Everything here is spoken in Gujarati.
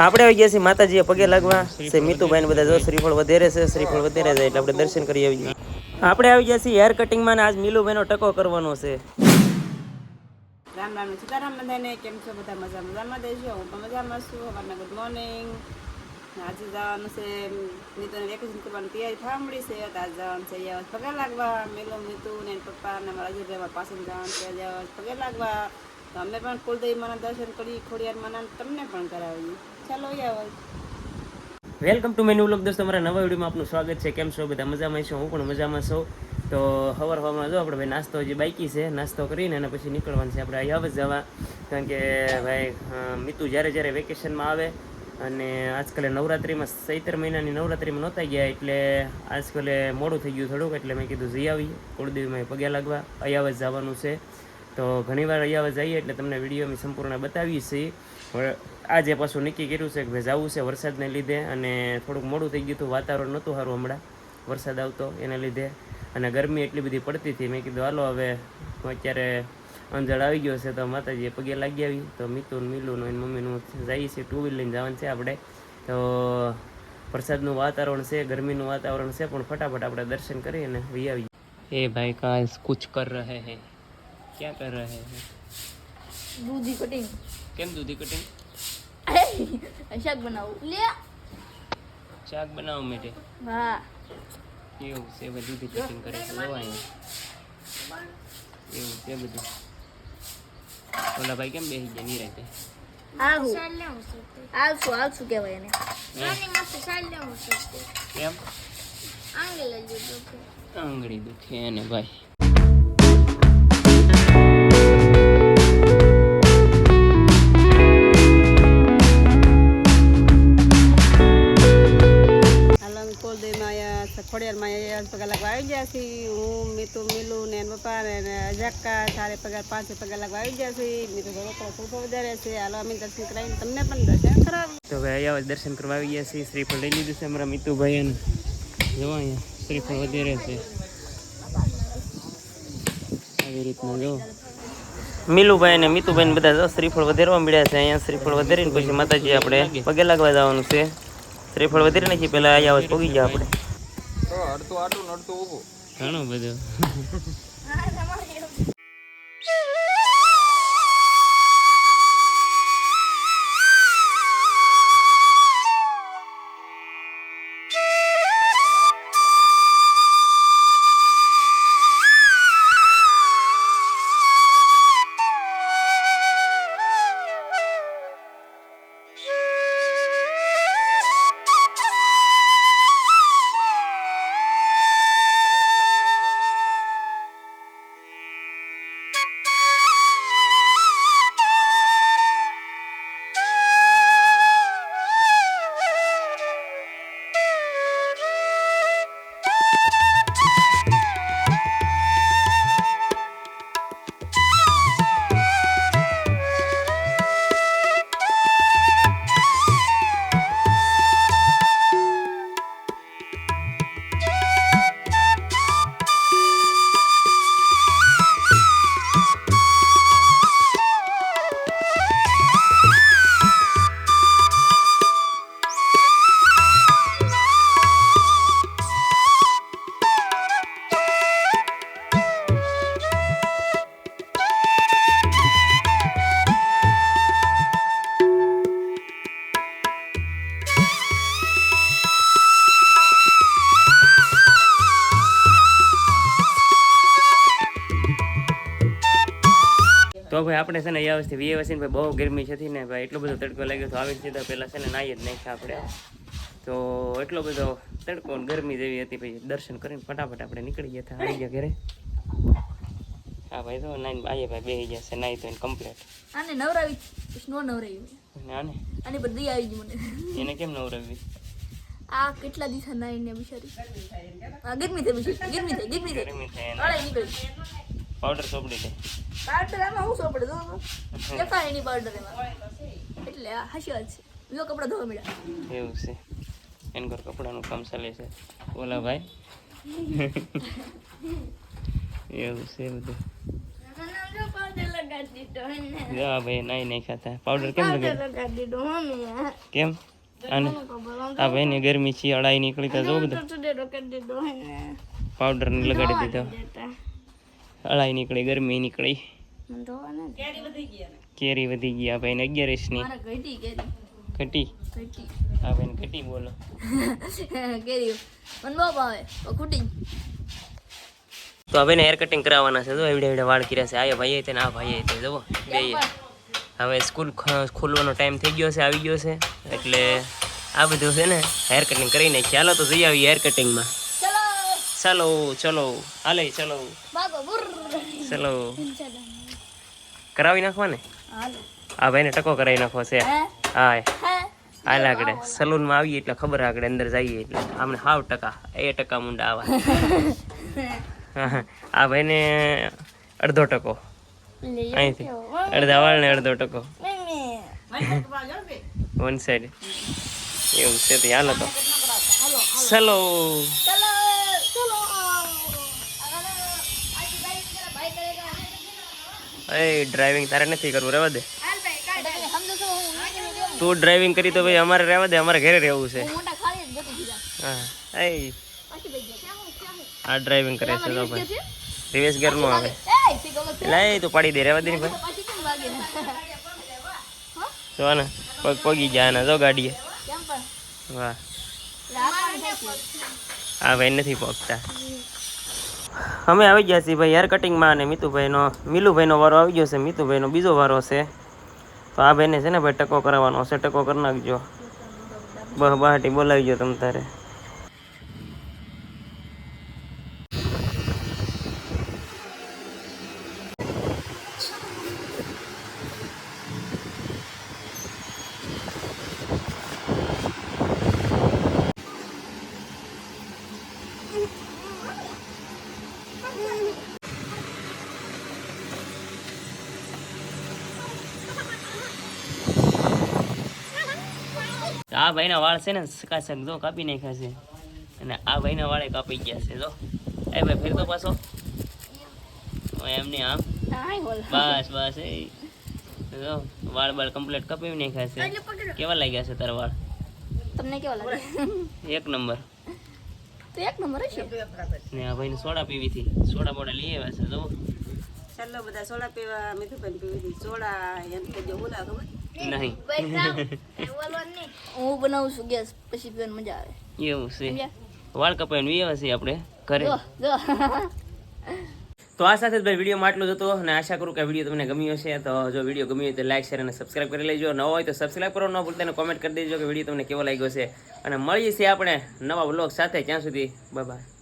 આપણે આવી ગયા છીએ માતાજીએ પગે લાગવા. છે મીતુભાઈ ને બધા જો શ્રીફળ વધારે છે, શ્રીફળ વધારે છે એટલે આપણે દર્શન કરી આવીએ. આપણે આવી ગયા છીએ હેર કટિંગમાં માં આજ મીલુભાઈનો ટકો કરવાનો છે. રામ રામ, સીતારામ બધાને, કેમ છો બધા? મજા મજામાં દેજો હું પણ મજામાં છું. અમારને ગુડ મોર્નિંગ. આજે જવાનું છે નીતુને વેકેશન કરવાની તૈયારી થવા મળી છે આજે જવાનું છે, અહીંયા પગે લાગવા. મેલો નીતુ ને પપ્પા ને મારા અજયભાઈ પાસે જવાનું છે પગે લાગવા. તો અમે પણ કુલદેવી માના દર્શન કરી, ખોડિયાર માના તમને પણ કરાવીએ. વેલકમ ટુ મેન્યુ વ્લોગ દોસ્તો મારા નવા વિડીયોમાં આપનું સ્વાગત છે. કેમ છો? બધા મજામાં છો? હું પણ મજામાં છું. તો સવાર હવામાં જો આપણે ભાઈ નાસ્તો હજી બાકી છે, નાસ્તો કરીને અને પછી નીકળવાનું છે. આપણે અહીંયા જવા. કારણ કે ભાઈ મિતુ જ્યારે જ્યારે વેકેશનમાં આવે અને આજકાલે નવરાત્રિમાં સૈતર મહિનાની નવરાત્રિમાં નહોતા ગયા એટલે આજકાલે મોડું થઈ ગયું થોડુંક એટલે મેં કીધું જઈ આવી કુળદેવીમાં પગે લાગવા અયાવજ જવાનું છે. તો ઘણીવાર અયાવજ જઈએ એટલે તમને વીડિયો અમે સંપૂર્ણ બતાવીએ છીએ. આજે પાછું નક્કી કર્યું છે કે ભાઈ જવું છે વરસાદને લીધે અને થોડુંક મોડું થઈ ગયું હતું વાતાવરણ નહોતું સારું હમણાં. વરસાદ આવતો એના લીધે. અને ગરમી એટલી બધી પડતી હતી. મેં કીધું હાલો હવે અત્યારે અંજળ આવી ગયો છે તો માતાજીએ પગે લાગી આવી. તો મિતુન મિલુનું એની મમ્મીનું જઈએ છીએ ટુ વ્હીલ લઈને જવાનું છે આપણે. તો વરસાદનું વાતાવરણ છે ગરમીનું વાતાવરણ છે પણ ફટાફટ આપણે દર્શન કરીને અને વી આવીએ. એ ભાઈ કા કુછ કર રહે હે. ક્યાં કર રહે હે? દૂધી કટિંગ કેમ દૂધી કટિંગ શાક બનાવું. લે. શાક બનાવો મેટે હા. એવું છે બધું બી કટિંગ કરે છે? જોવા અહીંયા એવું છે બધું? ઓલા ભાઈ કેમ બેસી ગયા નિરાતે? આવું. આવશું આવશું કહેવાય એને. કેમ? આંગળી દુખે એને ભાઈ. આવી છે હું મીતુ મિલુ ને પપ્પા ને અજાકા સારે પગાર, પાંચે પગાર લાગવા આવી છીએ. મીતુ ઘરો પર ખૂબ વધારે છે. હાલો, અમે દર્શન કરાવીને તમને પણ દર્શન કરાવી તો ભાઈ જ દર્શન કરવા આવી ગયા છીએ. શ્રીફળ લઈ લીધું છે અમારા મિતુભાઈ અને જો અહીંયા, શ્રીફળ વધારે છે. આવી રીતના જો. મિલુભાઈ અને મિતુભાઈ બધા જો શ્રીફળ વધારવા મળ્યા છે. અહીંયા શ્રીફળ વધારીને પછી માતાજી આપણે પગે લાગવા જવાનું છે. શ્રીફળ વધારી નાખી પહેલાં અહીંયા પગી ગયા આપણે. ઘણું બધું. તો ભાઈ આપણે છે ને અહીંયા વસ્તી વીએ વસ્તી ભાઈ બહુ ગરમી છે ને ભાઈ એટલો બધો તડકો લાગ્યો તો આવી સીધા પહેલાં છે ને નાહી જ નાખ્યા આપણે. તો એટલો બધો તડકો ગરમી જેવી હતી પછી દર્શન કરીને ફટાફટ આપણે નીકળી ગયા હતા આવી ગયા ઘરે. હા ભાઈ તો નાઈ આઈએ ભાઈ બેહી ગયા છે નાઈ તો કમ્પ્લીટ આને નવરાવી નો નવરાવી આને આની બધી આવી ગઈ મને. એને કેમ નવરાવી? આ કેટલા દિવસ નાઈ ને બિચારી? ગરમી થઈ ગરમી થઈ ગરમી થઈ. ગરમી થઈ અળાઈ નીકળી પાવડર સોપડી દે પાવડર આમાં હું સોપડે જો દેખાય એની પાવડર એમાં. એટલે હાશી વાત છે. બીજો કપડા ધોવા મળ્યા એવું છે. એન ઘર કપડાનું કામ ચાલે છે. ઓલા ભાઈ. એવું છે બધું. કેમ અને આ ભાઈને ગરમી છે અડાઈ નીકળી તો જો બધું. પાવડર ને. લગાડી દીધો. અળાઈ નીકળી ગરમી નીકળી. કેરી વધી ગયા ભાઈ ભાઈને અગિયારીસની. ઘટી હા ભાઈ ઘટી. બોલો. કેરી. મને બહુ ભાવે ખૂટી તો હવે હેર કટિંગ કરાવવાના છે તો એવડે એવડે વાળ કર્યા છે. આયા ભાઈ તે ને આ ભાઈ તે જવો બે હવે સ્કૂલ ખોલવાનો ટાઈમ થઈ ગયો છે આવી ગયો છે. એટલે આ બધું છે ને હેર કટિંગ કરીને. ચાલો તો જઈ આવીએ હેર કટિંગમાં ચલો. ચાલો ચલો. હાલે ચલો. ચલો કરાવી નાખવા ને હાલો આ ભાઈને ટકો કરાવી નાખો છે હા હાલ આગળ સલૂનમાં આવીએ એટલે ખબર આગળ અંદર જઈએ એટલે આમને હાવ ટકા એ ટકા મુંડા આવા આ ભાઈને અડધો ટકો અહીંથી અડધા વાળ ને અડધો ટકો વન સાઈડ એવું છે તો હાલો તો ચલો ચલો ચલો એ ડ્રાઇવિંગ તારે નથી કરવું રહેવા દે. તું ડ્રાઇવિંગ કરી તો ભાઈ અમારે રહેવા દે અમારે ઘરે રહેવું છે. હું એ. આ ડ્રાઇવિંગ કરે છે તો ભાઈ. રિવેશ ગેરનું આવે. લાય તું પાડી દે રહેવા દે ને ભાઈ. જો ને પગ પગી જાય ને જો ગાડીએ. વાહ. આ ભાઈ નથી પગતા. અમે આવી ગયા છીએ ભાઈ હેર કટિંગમાં અને મિતુભાઈનો, મિલુભાઈનો વારો આવી ગયો છે, મીતુભાઈનો બીજો વારો છે. તો આ ભાઈને છે ને ભાઈ ટકો કરાવવાનો છે, ટકો કરી નાખજો. બહ બહાટી બોલાવી ગયો તમ તારે. આ ભાઈના વાળ છે ને કાશક જો કાપી નાખ્યા છે. અને આ ભાઈના વાળે કાપી ગયા છે જો. એ ભાઈ ફેરતો પાછો. હવે એમને આમ. બસ બસ એ. જો વાળ બાળ કમ્પ્લીટ કાપી નાખ્યા છે. કેવા લાગ્યા છે તારા વાળ? તમને કેવા લાગે? એક નંબર. તો એક નંબર હશે ને આ ભાઈને સોડા પીવી હતી. સોડા બોડા લઈ આવ્યા છે જો. ચાલો બધા સોડા પીવા મીઠું પીવી હતી. સોડા એમ કે જો બોલા ખબર? નહીં. હું બનાવું છું ગેસ પછી પીવાની મજા આવે. એવું છે. વાળ કપાઈને વીએ છીએ આપણે ઘરે. તો આ સાથે જ ભાઈ વિડીયોમાં આટલું જ હતો અને આશા કરું કે વીડિયો તમને ગમ્યો હશે. તો જો વીડિયો ગમ્યો હોય તો લાઈક શેર અને સબસ્ક્રાઈબ કરી લેજો. નવો હોય તો સબસ્ક્રાઈબ કરો. ન ભૂલતા અને કોમેન્ટ કરી દેજો કે વીડિયો તમને કેવો લાગ્યો છે. અને મળીએ છીએ આપણે નવા બ્લોગ સાથે. ત્યાં સુધી બાય બાય